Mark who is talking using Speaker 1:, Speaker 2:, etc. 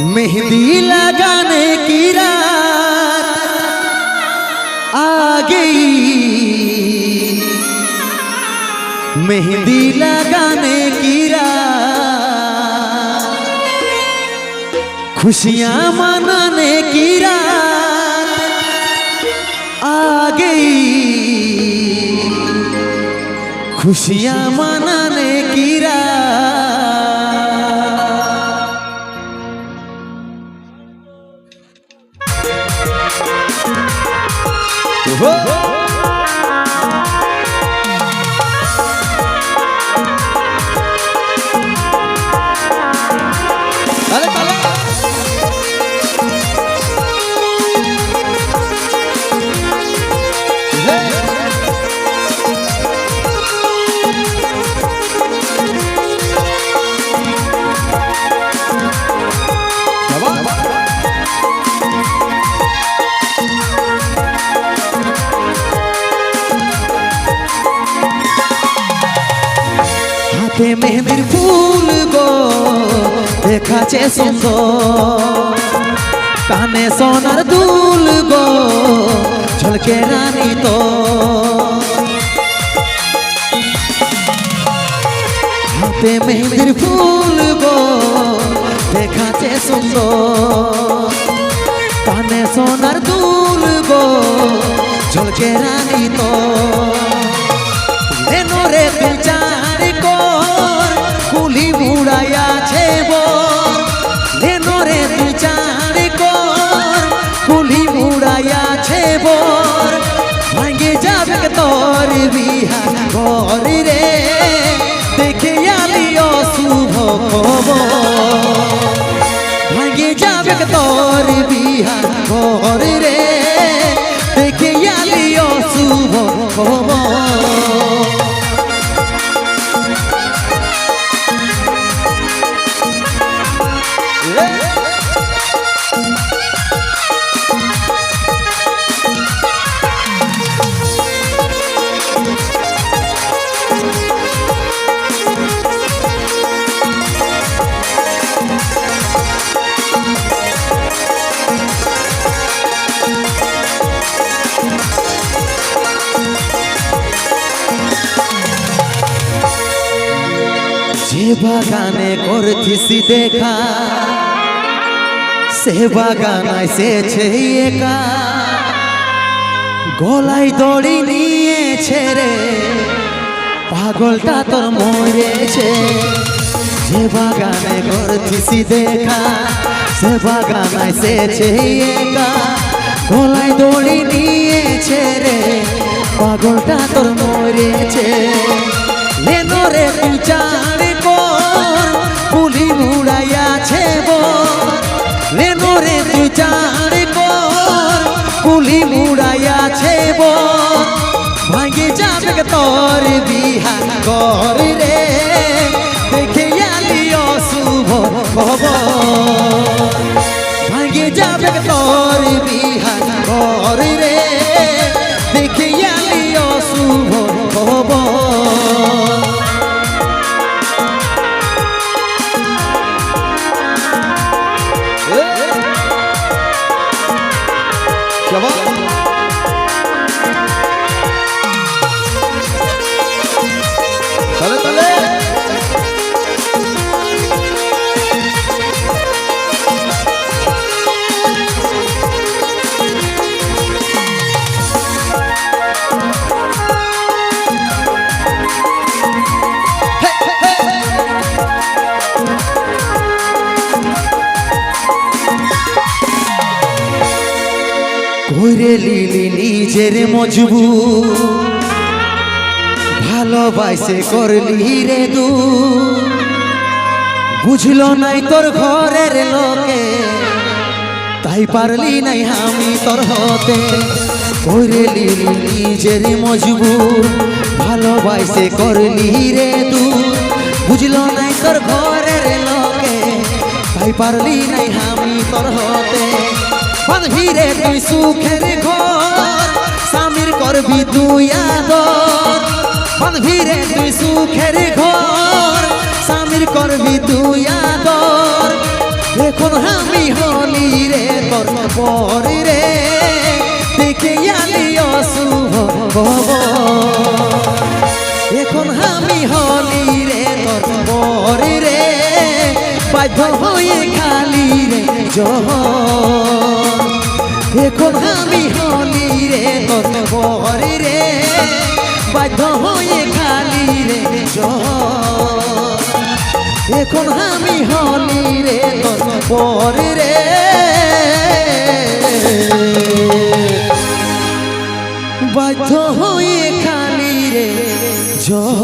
Speaker 1: मेहंदी लगाने की रात आ गई। मेहंदी लगाने की रात, खुशियाँ मनाने की रात आ गई। खुशियाँ मनाने Dale, হাতে মেহেন্দির ফুল গো দেখাছে সুন্দর। কানে সোনার দুল গো, ঝলকে রানী তো। হাতে মেহেন্দির ফুল গো দেখাছে সুন্দর। কানে সোনার দুল গো, ঝলকে রানী তো। ঘর রে দেখে আলি অশুভ খবর। ভাঙ্গে যাবে তোর বিহা ঘর যে বাগানে করছিস দেখা। সে বাগান এসেছে একা। গলায় দড়ি নিয়েছে রে, পাগলটা তোর মরেছে। যে বাগানে করছিস দেখা, সে বাগান এসেছে একা। গলায় দড়ি নিয়েছে রে, পাগলটা তোর ভাঙে যাবে তোর বিহার কর 什么？করে লিলি নিজের মজবুত। ভালোবাসে করলি রে দু। বুঝলো নাই তোর ঘরের লোকে, তাই পারলি নাই আমি তোর হতে। করে লিলি নিজের মজবুত, ভালোবাসে করলি রে দু। বুঝলো নাই তোর ঘরের লোকে, তাই পারলি নাই আমি তোর হতে। বাঁধবি রে তুই সুখের ঘর, স্বামীর করবি তুই আদর তুই সুখের ঘর, স্বামীর করবি তুই আদর এখন আমি হলি রে তোর পর রে, দেখে আলি অশুভ। এখন আমি হলি রে তোর পর রে, বাধ্য হয়ে খালি রে যখন আমি হলি রে তত রে। বাধ্য হয়ে খালি রে এখন আমি হলি রে তত রে। বাধ্য হয়ে খালি রে জহ